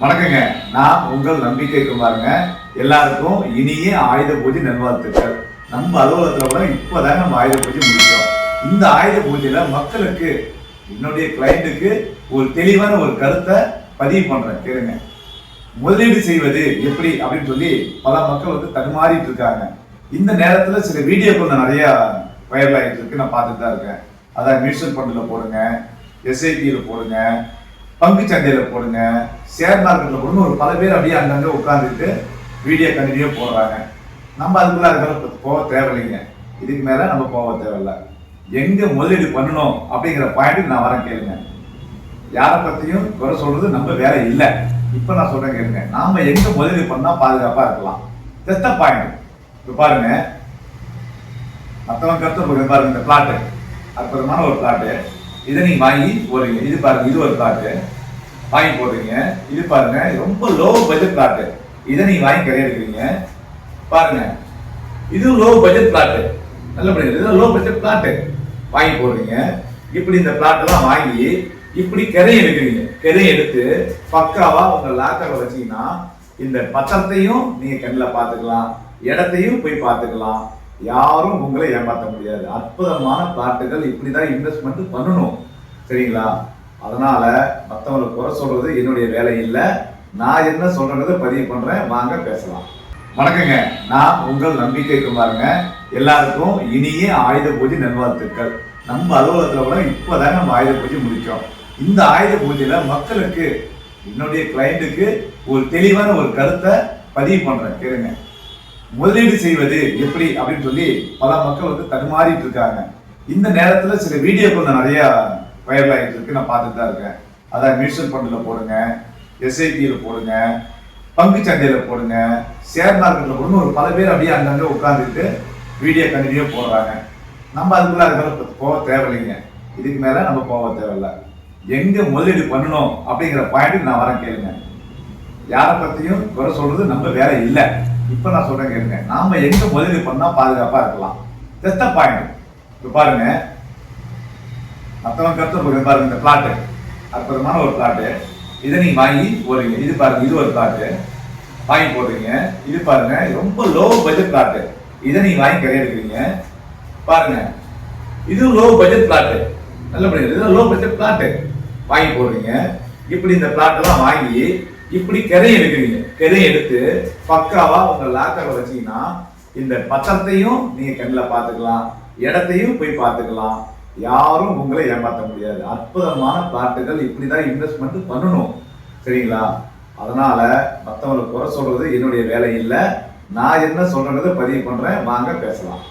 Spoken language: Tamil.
வணக்கங்க. நான் உங்கள் நம்பிக்கை குமாருங்க. எல்லாருக்கும் இனிய ஆயுத பூஜை நல்வாழ்த்துக்கள். நம்ம அலுவலகத்தில் கூட இப்போதான் நம்ம ஆயுத பூஜை முடிச்சோம். இந்த ஆயுத பூஜையில் மக்களுக்கு என்னுடைய கிளைண்ட்டுக்கு ஒரு தெளிவான ஒரு கருத்தை பதிவு பண்ணுறேன் கேளுங்க. முதலீடு செய்வது எப்படி அப்படின்னு சொல்லி பல மக்கள் வந்து தடுமாறிட்டு இருக்காங்க. இந்த நேரத்தில் சில வீடியோக்கள் நான் நிறைய வைரல் ஆகிட்டு இருக்கு. நான் பார்த்துட்டு தான் இருக்கேன். அதான் மியூச்சுவல் ஃபண்டில் போடுங்க. எஸ்ஐபியில் போடுங்க. பங்கு சந்தையில் போடுங்க ஷேர் மார்க்கெட்டில் போடுங்க. ஒரு பல பேர் அப்படியே அங்கங்கே உட்காந்துட்டு வீடியோ கண்டினியூ போடுறாங்க. நம்ம அதுக்குள்ள அதுக்குள்ள போக தேவையில்லைங்க. இதுக்கு மேலே நம்ம போக தேவையில்ல. எங்கே முதலீடு பண்ணணும் அப்படிங்கிற பாயிண்ட்டுக்கு நான் வரேன் கேளுங்க. யாரை பற்றியும் குறை சொல்கிறது நம்ம வேலை இல்லை. இப்போ நான் சொல்கிறேன் கேளுங்க. நாம் எங்கே முதலீடு பண்ணால் பாதுகாப்பாக இருக்கலாம். தெத்த பாயிண்ட் இப்போ பாருங்க. மற்றவங்க கருத்து பாருங்க. இந்த பிளாட்டு அற்புதமான ஒரு பிளாட்டு இதை நீங்க வாங்கி போறீங்க இது பாருங்க இது ஒரு பிளாட்டு வாங்கி போடுறீங்க. இது பாருங்க ரொம்ப லோ பட்ஜெட் பிளாட்டு இதை நீங்க வாங்கி கரையா எடுக்கிறீங்க பாருங்க. இது லோ பட்ஜெட் பிளாட்டு நல்ல படிக்கிறது இது லோ பட்ஜெட் பிளாட்டு வாங்கி போடுறீங்க. இப்படி இந்த பிளாட் எல்லாம் வாங்கி இப்படி கிரை எடுக்கிறீங்க கிரை எடுத்து பக்காவா உங்க லாக்கர்ல வச்சீங்கன்னா இந்த பத்திரத்தையும் நீங்க கண்ணில் பார்த்துக்கலாம். இடத்தையும் போய் பார்த்துக்கலாம். யாரும் உங்களை ஏமாற்ற முடியாது. அற்புதமான பிளாட்டுகள் இப்படிதான் இன்வெஸ்ட்மெண்ட் பண்ணணும். சரிங்களா? அதனால மற்றவங்களை குறை சொல்றது என்னுடைய வேலை இல்லை. நான் என்ன சொல்றதை பதிவு பண்றேன். வாங்க பேசலாம். வணக்கங்க. நான் உங்கள் நம்பிக்கை குமாருங்க. எல்லாருக்கும் இனிய ஆயுத பூஜை நல்வாழ்த்துக்கள். நம்ம அலுவலகத்தில் கூட இப்போதான் நம்ம ஆயுத பூஜை முடிச்சோம். இந்த ஆயுத பூஜையில மக்களுக்கு என்னுடைய கிளைண்ட்டுக்கு ஒரு தெளிவான ஒரு கருத்தை பதிவு பண்றேன். கேளுங்க. முதலீடு செய்வது எப்படி அப்படின்னு சொல்லி பல மக்கள் வந்து தடுமாறிட்டு இருக்காங்க. இந்த நேரத்துல சில வீடியோக்கள் நான் நிறைய வைரல் ஆகிட்டு இருக்கு. நான் பார்த்துட்டு தான் இருக்கேன். அதான் மியூச்சுவல் ஃபண்டில் போடுங்க எஸ்ஐபியில் போடுங்க பங்கு சந்தையில் போடுங்க ஷேர் மார்க்கெட்டில் போடுங்க. ஒரு பல பேர் அப்படியே அங்கங்கே உட்காந்துட்டு வீடியோ கண்டினியூ போடுறாங்க. நம்ம அதுக்குள்ள அதுக்கெல்லாம் போக தேவையில்லைங்க. இதுக்கு மேலே நம்ம போக தேவையில்ல. எங்கே முதலீடு பண்ணணும் அப்படிங்கிற பாயிண்ட்டுக்கு நான் வரேன் கேளுங்க. யாரை பற்றியும் குறை சொல்கிறது நம்ம வேலை இல்லை. இப்போ நான் சொல்றேன் கேளுங்க. நாம எங்க முதலீடு பண்ணா பாதுகாப்பா இருக்கலாம். தெத்த பாயிண்ட் இப்போ பாருங்க. மற்றவங்க கருத்து போய் பாருங்க இந்த பிளாட்டு அற்புதமான ஒரு பிளாட்டு இதை நீங்கள் வாங்கி போடுறீங்க இது பாருங்க இது ஒரு பிளாட்டு வாங்கி போடுறீங்க. இது பாருங்க ரொம்ப லோ பட்ஜெட் பிளாட்டு இதை நீங்கள் வாங்கி கரை எடுக்கிறீங்க பாருங்க. இது லோ பட்ஜெட் பிளாட்டு நல்ல படிக்கிறது இது லோ பட்ஜெட் பிளாட்டு வாங்கி போடுறீங்க. இப்படி இந்த பிளாட் எல்லாம் வாங்கி இப்படி கிரை எடுக்கிறீங்க. கிரை எடுத்து பக்காவா உங்க லாக்கர்ல வச்சீங்கன்னா இந்த பத்திரத்தையும் நீங்க கண்ணில் பார்த்துக்கலாம் இடத்தையும் போய் பார்த்துக்கலாம். யாரும் உங்களை ஏமாற்ற முடியாது. அற்புதமான பிளாட்டுகள் இப்படிதான் இன்வெஸ்ட்மெண்ட் பண்ணணும். சரிங்களா? அதனால மற்றவங்களை குறை சொல்றது என்னுடைய வேலை இல்லை. நான் என்ன சொல்றதை பதிவு பண்றேன். வாங்க பேசலாம்.